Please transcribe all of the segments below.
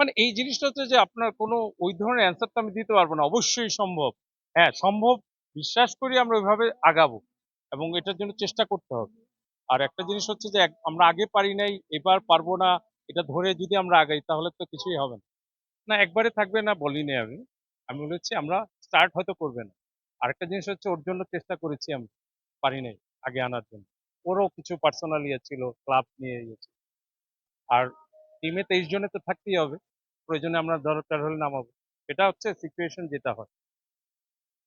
মানে এই জিনিসটা হচ্ছে যে আপনার কোনো, ওই ধরনের অ্যান্সার তো আমি দিতে পারব না। অবশ্যই সম্ভব। হ্যাঁ সম্ভব। বিশ্বাস করি আমরা ওইভাবে আগাবো এবং এটার জন্য চেষ্টা করতে হবে। আর একটা জিনিস হচ্ছে যে আমরা আগে পারি নাই, এবার পারব না, এটা ধরে যদি আমরা আগাই, তাহলে তো কিছুই হবে না। না, একবারে থাকবে না বলিনি আমি। আমি বলেছি আমরা স্টার্ট হয়তো করবে না। আরেকটা জিনিস হচ্ছে ওর জন্য চেষ্টা করেছি আমি, পারি নাই আগে আনার জন্য। ওরও কিছু পার্সোনাল ইয়ে ছিল ক্লাব নিয়ে ইয়ে। আর টিমে তেইশ জনে তো থাকতেই হবে। প্রয়োজনে আমরা দরকার হলে নামাবো। এটা হচ্ছে সিচুয়েশন যেটা হয়।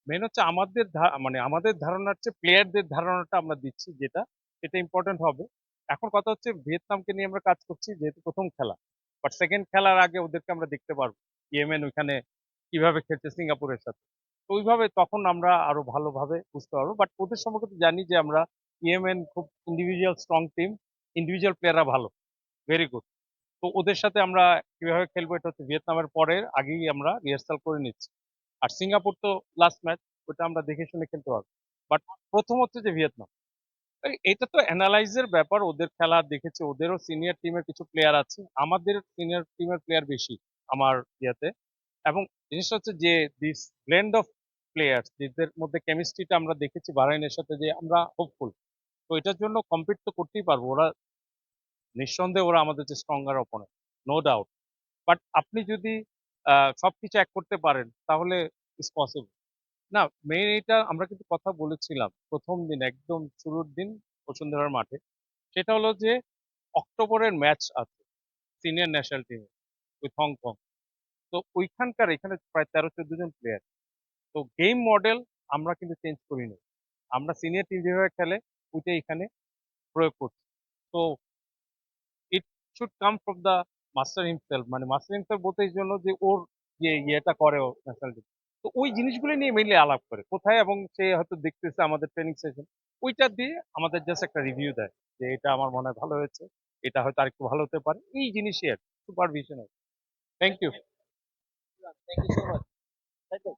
মেন হচ্ছে আমাদের মানে আমাদের ধারণার চেয়ে প্লেয়ারদের ধারণাটা আমরা দিচ্ছি যেটা এটা ইম্পর্টেন্ট হবে। এখন কথা হচ্ছে ভিয়েতনামকে নিয়ে আমরা কাজ করছি, যেহেতু প্রথম খেলা। বাট সেকেন্ড খেলার আগে ওদেরকে আমরা দেখতে পারব, ইয়েমেন ওইখানে কীভাবে খেলছে সিঙ্গাপুরের সাথে। তো ওইভাবে তখন আমরা আরও ভালোভাবে বুঝতে পারব। বাট ওদের সম্পর্কে তো জানি যে আমরা ইয়েমেন খুব ইন্ডিভিজুয়াল স্ট্রং টিম ইন্ডিভিজুয়াল প্লেয়াররা ভালো ভেরি গুড তো ওদের সাথে আমরা কীভাবে খেলব এটা হচ্ছে ভিয়েতনামের পরের আগেই আমরা রিহার্সাল করে নিচ্ছি। আর সিঙ্গাপুর তো লাস্ট ম্যাচ ওটা আমরা দেখে শুনে খেলতে পারব। বাট প্রথম হচ্ছে যে ভিয়েতনাম। এটা তো অ্যানালাইজের ব্যাপার, ওদের খেলা দেখেছে, ওদেরও সিনিয়র টিমের কিছু প্লেয়ার আছে, আমাদের সিনিয়র টিমের প্লেয়ার বেশি আমার ইয়েতে। এবং জিনিসটা হচ্ছে যে দিস ব্লেন্ড অফ প্লেয়ার্স যেদের মধ্যে কেমিস্ট্রিটা আমরা দেখেছি বাহরাইনের সাথে যে আমরা হোপফুল তো এটার জন্য কম্পিট তো করতেই পারব। ওরা নিঃসন্দেহে ওরা আমাদের যে stronger opponent no doubt but আপনি যদি আহ, সবকিছু এক করতে পারেন তাহলে ইস পসিবল না মেইন এটা আমরা কিন্তু কথা বলেছিলাম প্রথম দিন একদম শুরুর দিন বসুন্ধরার মাঠে। সেটা হলো যে অক্টোবরের ম্যাচ আছে সিনিয়র ন্যাশনাল টিমে উইথ হংকং তো ওইখানকার এখানে প্রায় তেরো চোদ্দ জন প্লেয়ার তো গেম মডেল আমরা কিন্তু চেঞ্জ করিনি। আমরা সিনিয়র টিম যেভাবে খেলে ওইটা এখানে প্রয়োগ করছি। তো should come from the master himself মানে মাস্টার হিমসেলফ বলতে এই জন্য যে ওর যে ইয়েটা করে ন্যাশনাল টিম তো ওই জিনিসগুলো নিয়ে মেইনলি আলাপ করে। কোথায় এবং সে হয়তো দেখতেছে আমাদের ট্রেনিং সেশন ওইটা দিয়ে আমাদের জাস্ট একটা রিভিউ দেয় যে এটা আমার মনে হয় ভালো হয়েছে এটা হয়তো আরেকটু ভালো হতে পারে। এই জিনিসই আর supervision thank you much. Thank you.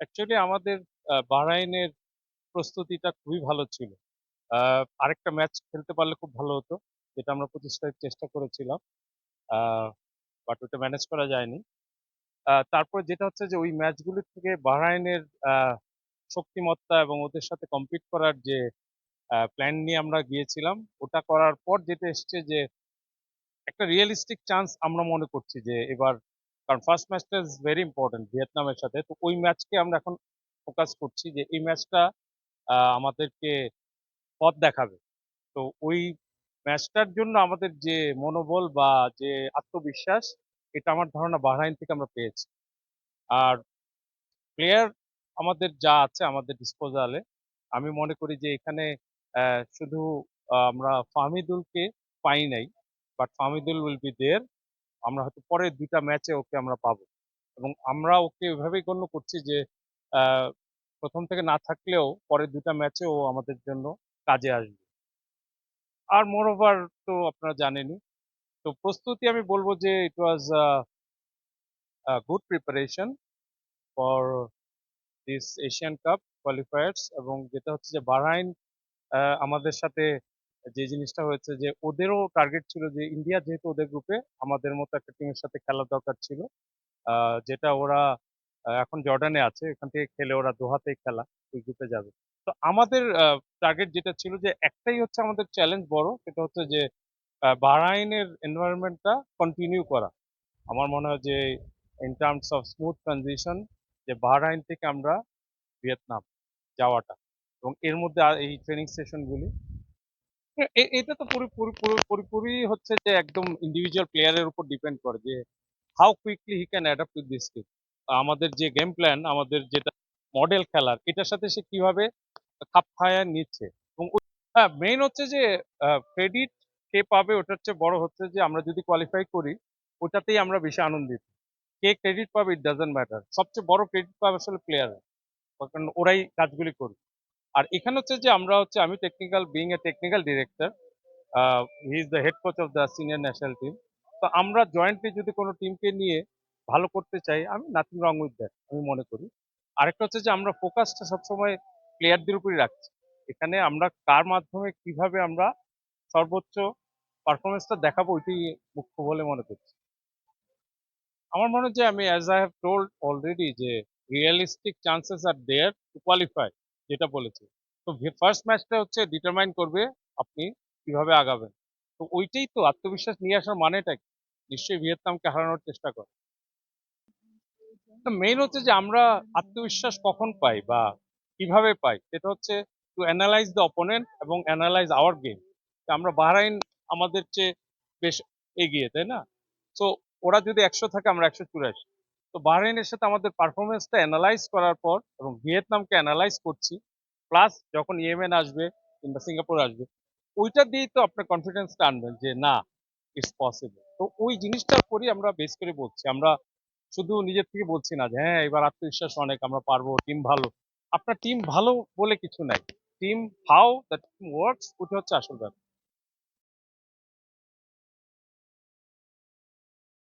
Actually আমাদের বাহরাইনের প্রস্তুতিটা খুবই ভালো ছিল। আরেকটা ম্যাচ খেলতে পারলে খুব ভালো হতো, যেটা আমরা প্রতিষ্ঠার চেষ্টা করেছিলাম। বাট ওটা ম্যানেজ করা যায়নি। তারপর যেটা হচ্ছে যে, ওই ম্যাচগুলি থেকে বাহরাইনের শক্তিমত্তা এবং ওদের সাথে কম্পিট করার যে প্ল্যান নিয়ে আমরা গিয়েছিলাম, ওটা করার পর যেটা এসছে যে, একটা রিয়েলিস্টিক চান্স আমরা মনে করছি যে, এবার কারণ ফার্স্ট ম্যাচটা ইজ ভেরি ইম্পর্টেন্ট ভিয়েতনামের সাথে। তো ওই ম্যাচকে আমরা এখন ফোকাস করছি যে, এই ম্যাচটা আমাদেরকে পথ দেখাবে। তো ওই ম্যাচটার জন্য আমাদের যে মনোবল বা যে আত্মবিশ্বাস, এটা আমার ধারণা বাহরাইন থেকে আমরা পেয়েছি। আর প্লেয়ার আমাদের যা আছে আমাদের ডিসপোজালে, আমি মনে করি যে এখানে শুধু আমরা ফাহমিদুলকে পাই নাই, but Fahmidul will be there. আমরা হয়তো পরের দুইটা ম্যাচে ওকে আমরা পাবো। এবং আমরা ওকে ওইভাবেই গণ্য করছি যে প্রথম থেকে না থাকলেও পরের দুটা ম্যাচে ও আমাদের জন্য কাজে আসবে। আর মোর ওভার তো আপনারা জানেনই। তো প্রস্তুতি আমি বলব যে it was good preparation for this Asian cup qualifiers এবং যেটা হচ্ছে যে বাহরাইন আহ, আমাদের সাথে যে জিনিসটা হয়েছে যে ওদেরও টার্গেট ছিল যে ইন্ডিয়া যেহেতু ওদের গ্রুপে আমাদের মতো একটা টিমের সাথে খেলার দরকার ছিল। যেটা ওরা এখন জর্ডানে আছে এখান থেকে খেলে ওরা দোহাতেই খেলা ওই গ্রুপে যাবে। তো আমাদের টার্গেট যেটা ছিল যে একটাই হচ্ছে আমাদের চ্যালেঞ্জ বড় সেটা হচ্ছে যে আহ, বাহরাইনের এনভায়রনমেন্টটা কন্টিনিউ করা। আমার মনে হয় যে in terms of smooth transition যে বাহরাইন থেকে আমরা ভিয়েতনাম যাওয়াটা এবং এর মধ্যে এই ট্রেনিং সেশনগুলি এটা তো পুরোপুরি পুরোপুরি হচ্ছে যে একদম ইন্ডিভিজুয়াল প্লেয়ারের উপর ডিপেন্ড করে যে how quickly he can adapt with this আমাদের যে গেম প্ল্যান আমাদের যেটা মডেল খেলার, এটার সাথে সে কীভাবে খাপ খায় নিচ্ছে? এবং হ্যাঁ মেইন হচ্ছে যে ক্রেডিট কে পাবে ওটা হচ্ছে বড় হচ্ছে যে, আমরা যদি কোয়ালিফাই করি, ওটাতেই আমরা বেশি আনন্দিত। কে ক্রেডিট পাবে ইট ডাজেন্ট ম্যাটার সবচেয়ে বড় ক্রেডিট পাবে আসলে প্লেয়ার কারণ ওরাই কাজগুলি করবে। আর এখানে হচ্ছে যে, আমরা হচ্ছে, আমি technical being a technical director he is the head coach of the senior national team তো আমরা জয়েন্টলি যদি কোনো টিমকে নিয়ে ভালো করতে চাই, আমি নাথিং রং উইথ দ্যাট আমি মনে করি। আরেকটা হচ্ছে যে আমরা ফোকাসটা সবসময় প্লেয়ারদের উপরই রাখছি। এখানে আমরা কার মাধ্যমে কীভাবে আমরা সর্বোচ্চ পারফরমেন্সটা দেখাবো ওইটাই মুখ্য বলে মনে করছি। আমার মনে যে আমি as I have told already যে realistic chances are there to qualify যেটা বলেছি। তো ফার্স্ট ম্যাচটা হচ্ছে ডিটারমাইন করবে আপনি কীভাবে আগাবেন। তো ওইটাই তো আত্মবিশ্বাস নিয়ে আসার মানেটা কি? নিশ্চয়ই ভিয়েতনামকে হারানোর চেষ্টা করে। মেইন হচ্ছে যে আমরা আত্মবিশ্বাস কখন পাই বা কীভাবে পাই? সেটা হচ্ছে টু অ্যানালাইজ দ্য অপোনেন্ট এবং অ্যানালাইজ আওয়ার গেম আমরা বাহরাইন আমাদের চেয়ে বেশ এগিয়ে, তাই না? সো ওরা যদি একশো থাকে, আমরা একশো চুরাশি। তো বাহরাইনের সাথে আমাদের পারফরমেন্সটা অ্যানালাইজ করার পর এবং ভিয়েতনামকে অ্যানালাইজ করছি প্লাস যখন ইয়েমেন আসবে কিংবা সিঙ্গাপুর আসবে, ওইটা দিয়েই তো আপনার কনফিডেন্সটা আনবেন যে না ইটস পসিবল তো ওই জিনিসটার উপরই আমরা বেস করে বলছি। আমরা শুধু নিজের থেকে বলছি না যে হ্যাঁ এবার আত্মবিশ্বাস অনেক, আমরা পারব টিম ভালো। আপনার টিম ভালো বলে কিছু নাই। Team how the team works ওটা হচ্ছে আসল ব্যাপার।